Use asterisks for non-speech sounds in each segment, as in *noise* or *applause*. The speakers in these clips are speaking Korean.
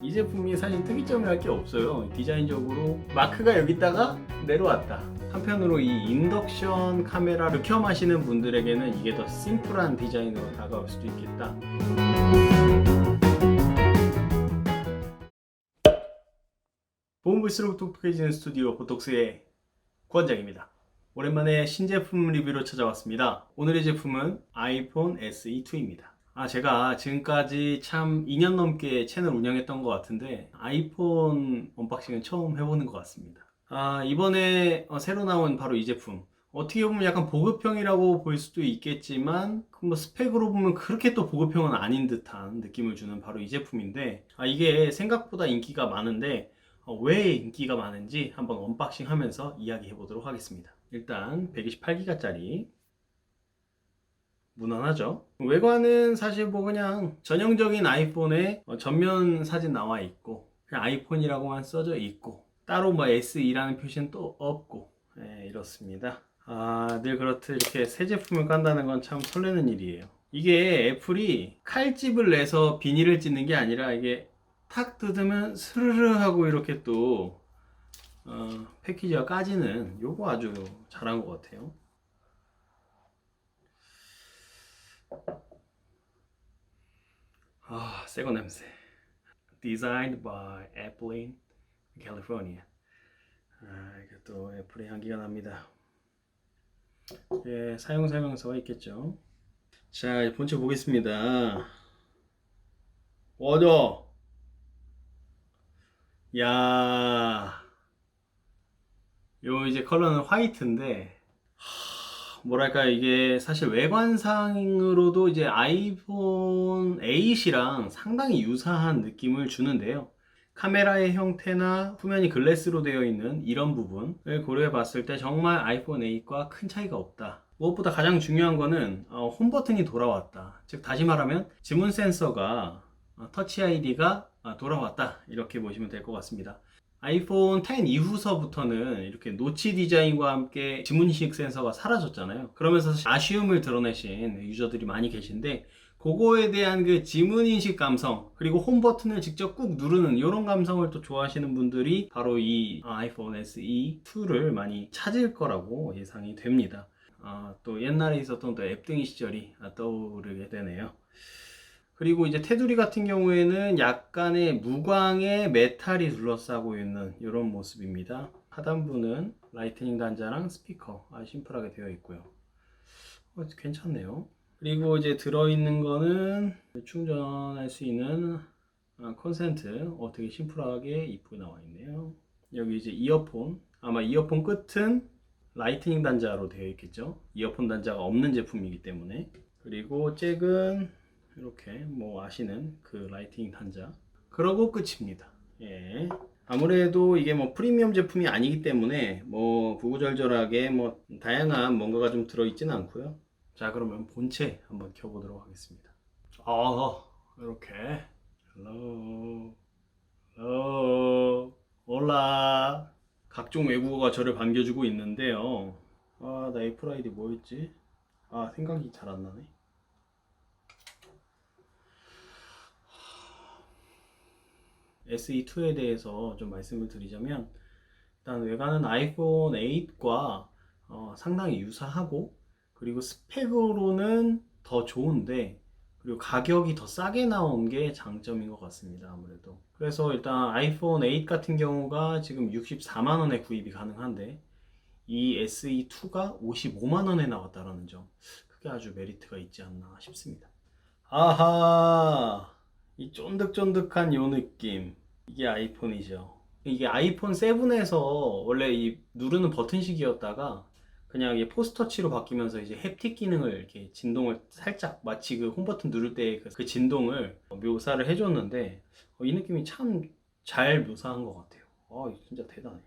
이 제품이 사실 특이점이랄 게 없어요. 디자인적으로 마크가 여기다가 내려왔다. 한편으로 이 인덕션 카메라를 겸하시는 분들에게는 이게 더 심플한 디자인으로 다가올 수도 있겠다. 보험불수록 똑똑해지는 스튜디오 보톡스의 구원장입니다. 오랜만에 신제품 리뷰로 찾아왔습니다. 오늘의 제품은 아이폰 SE2입니다. 아, 제가 지금까지 참 2년 넘게 채널 운영했던 것 같은데 아이폰 언박싱은 처음 해보는 것 같습니다. 아, 이번에 어, 새로 나온 바로 이 제품. 어떻게 보면 약간 보급형이라고 볼 수도 있겠지만 그뭐 스펙으로 보면 그렇게 또 보급형은 아닌 듯한 느낌을 주는 바로 이 제품인데 아, 이게 생각보다 인기가 많은데 어, 왜 인기가 많은지 한번 언박싱 하면서 이야기해 보도록 하겠습니다. 일단 128기가짜리 무난하죠. 외관은 사실 뭐 그냥 전형적인 아이폰의 어, 전면 사진 나와 있고 그냥 아이폰이라고만 써져 있고 따로 뭐 SE라는 표시는 또 없고 예, 이렇습니다. 아, 늘 그렇듯 이렇게 새 제품을 깐다는 건 참 설레는 일이에요. 이게 애플이 칼집을 내서 비닐을 찢는 게 아니라 이게 탁 뜯으면 스르르 하고 이렇게 또 어, 패키지가 까지는 요거 아주 잘한 것 같아요. 아, 새거 냄새. Designed by Apple California. 아, 이게 또 애플의 향기가 납니다. 예, 사용 설명서가 있겠죠. 자, 본체 보겠습니다. 워져. 야. 요 이제 컬러는 화이트인데 하, 뭐랄까 이게 사실 외관상으로도 이제 아이폰 8이랑 상당히 유사한 느낌을 주는데요. 카메라의 형태나 후면이 글래스로 되어 있는 이런 부분을 고려해 봤을 때 정말 아이폰 8과 큰 차이가 없다. 무엇보다 가장 중요한 거는 어, 홈 버튼이 돌아왔다. 즉 다시 말하면 지문 센서가 어, 터치 아이디가 어, 돌아왔다. 이렇게 보시면 될 것 같습니다. 아이폰 10 이후서부터는 이렇게 노치 디자인과 함께 지문인식 센서가 사라졌잖아요. 그러면서 아쉬움을 드러내신 유저들이 많이 계신데 그거에 대한 그 지문인식 감성 그리고 홈 버튼을 직접 꾹 누르는 이런 감성을 또 좋아하시는 분들이 바로 이 아이폰 SE 2를 많이 찾을 거라고 예상이 됩니다. 아, 또 옛날에 있었던 또 앱등이 시절이 떠오르게 되네요. 그리고 이제 테두리 같은 경우에는 약간의 무광의 메탈이 둘러싸고 있는 이런 모습입니다. 하단부는 라이트닝 단자랑 스피커 아주 심플하게 되어 있고요. 어, 괜찮네요. 그리고 이제 들어있는 거는 충전할 수 있는 아, 콘센트 어, 되게 심플하게 이쁘게 나와 있네요. 여기 이제 이어폰 아마 이어폰 끝은 라이트닝 단자로 되어 있겠죠. 이어폰 단자가 없는 제품이기 때문에 그리고 잭은 이렇게 뭐 아시는 그 라이팅 단자. 그러고 끝입니다. 예. 아무래도 이게 뭐 프리미엄 제품이 아니기 때문에 뭐 구구절절하게 뭐 다양한 뭔가가 좀 들어있지는 않고요. 자 그러면 본체 한번 켜보도록 하겠습니다. 아 이렇게. 헬로 헬로. 올라. 각종 외국어가 저를 반겨주고 있는데요. 아나 애플 아이디 뭐였지? 아 생각이 잘 안 나네 SE2에 대해서 좀 말씀을 드리자면 일단 외관은 아이폰 8과 어, 상당히 유사하고 그리고 스펙으로는 더 좋은데 그리고 가격이 더 싸게 나온 게 장점인 것 같습니다 아무래도. 그래서 일단 아이폰 8 같은 경우가 지금 64만 원에 구입이 가능한데 이 SE2가 55만 원에 나왔다라는 점 그게 아주 메리트가 있지 않나 싶습니다. 아하 이 쫀득쫀득한 요 느낌. 이게 아이폰이죠. 이게 아이폰 7에서 원래 이 누르는 버튼식이었다가 그냥 이 포스터치로 바뀌면서 이제 햅틱 기능을 이렇게 진동을 살짝 마치 그 홈 버튼 누를 때 그 진동을 묘사를 해줬는데 어, 이 느낌이 참 잘 묘사한 것 같아요. 아 진짜 대단해.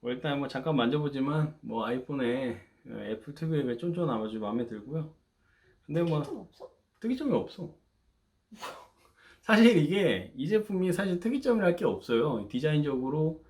뭐 일단 뭐 잠깐 만져보지만 뭐 아이폰에 어, 애플 특유의 쫀쫀 아주 마음에 들고요. 근데 뭐좀 없어? 특이점이 없어. 사실 이게 이 제품이 사실 특이점이랄 게 없어요. 디자인적으로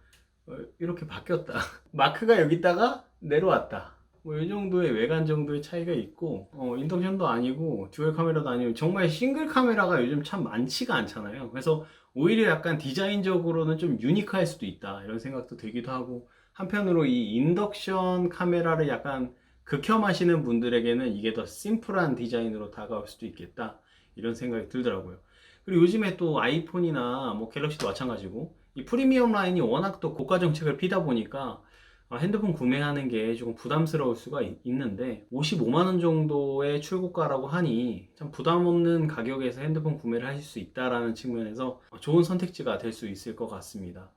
어, 이렇게 바뀌었다. *laughs* 마크가 여기다가 내려왔다. 뭐 이 정도의 외관 정도의 차이가 있고 어, 인덕션도 아니고 듀얼 카메라도 아니고 정말 싱글 카메라가 요즘 참 많지가 않잖아요. 그래서 오히려 약간 디자인적으로는 좀 유니크할 수도 있다 이런 생각도 들기도 하고 한편으로 이 인덕션 카메라를 약간 극혐하시는 분들에게는 이게 더 심플한 디자인으로 다가올 수도 있겠다 이런 생각이 들더라고요. 그리고 요즘에 또 아이폰이나 뭐 갤럭시도 마찬가지고 이 프리미엄 라인이 워낙 또 고가 정책을 피다 보니까 아, 핸드폰 구매하는 게 조금 부담스러울 수가 있- 있는데 55만 원 정도의 출고가라고 하니 참 부담 없는 가격에서 핸드폰 구매를 하실 수 있다라는 측면에서 좋은 선택지가 될 수 있을 것 같습니다.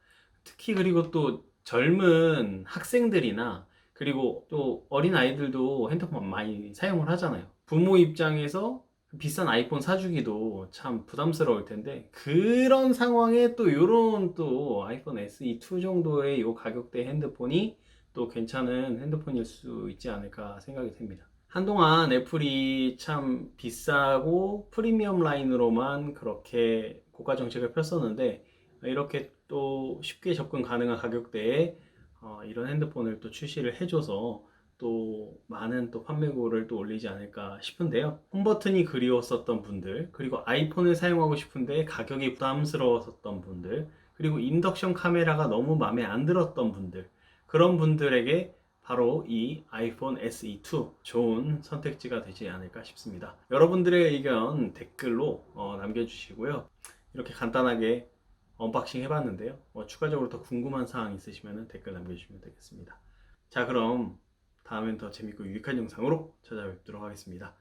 특히 그리고 또 젊은 학생들이나 그리고 또 어린 아이들도 핸드폰 많이 사용을 하잖아요. 부모 입장에서 비싼 아이폰 사주기도 참 부담스러울 텐데 그런 상황에 또 요런 또 아이폰 SE2 정도의 요 가격대 핸드폰이 또 괜찮은 핸드폰일 수 있지 않을까 생각이 됩니다. 한동안 애플이 참 비싸고 프리미엄 라인으로만 그렇게 고가 정책을 폈었는데 이렇게 또 쉽게 접근 가능한 가격대에 어, 이런 핸드폰을 또 출시를 해줘서 또 많은 또 판매고를 또 올리지 않을까 싶은데요. 홈버튼이 그리웠었던 분들, 그리고 아이폰을 사용하고 싶은데 가격이 부담스러웠었던 분들, 그리고 인덕션 카메라가 너무 마음에 안 들었던 분들, 그런 분들에게 바로 이 아이폰 SE2 좋은 선택지가 되지 않을까 싶습니다. 여러분들의 의견 댓글로 어, 남겨주시고요. 이렇게 간단하게 언박싱 해봤는데요. 뭐 추가적으로 더 궁금한 사항 있으시면 댓글 남겨주시면 되겠습니다. 자, 그럼 다음엔 더 재밌고 유익한 영상으로 찾아뵙도록 하겠습니다.